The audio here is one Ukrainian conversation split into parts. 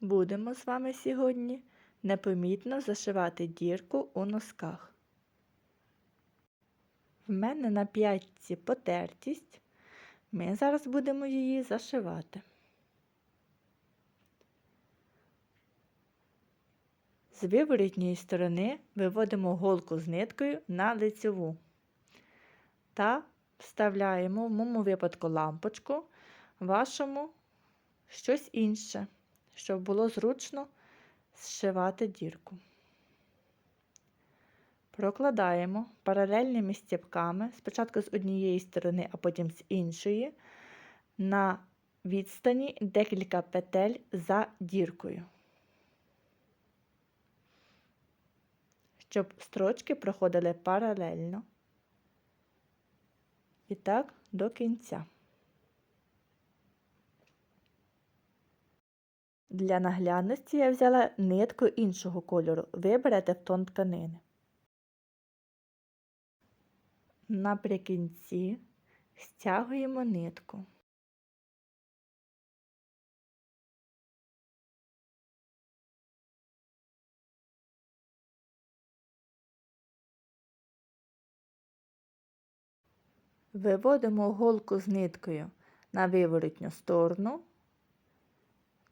Будемо з вами сьогодні непомітно зашивати дірку у носках. В мене на п'ятці потертість. Ми зараз будемо її зашивати. З виворітньої сторони виводимо голку з ниткою на лицеву та вставляємо в моєму випадку лампочку, вашому щось інше, щоб було зручно зшивати дірку. Прокладаємо паралельними стіпками, спочатку з однієї сторони, а потім з іншої, на відстані декілька петель за діркою, щоб строчки проходили паралельно. І так до кінця. Для наглядності я взяла нитку іншого кольору. Ви берете в тон тканини. Наприкінці стягуємо нитку. Виводимо голку з ниткою на виворотню сторону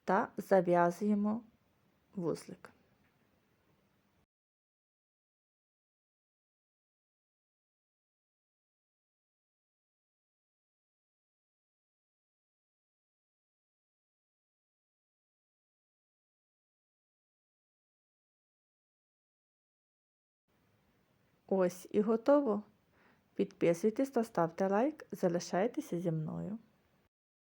та зав'язуємо вузлик. Ось і готово. Підписуйтесь та ставте лайк, залишайтеся зі мною.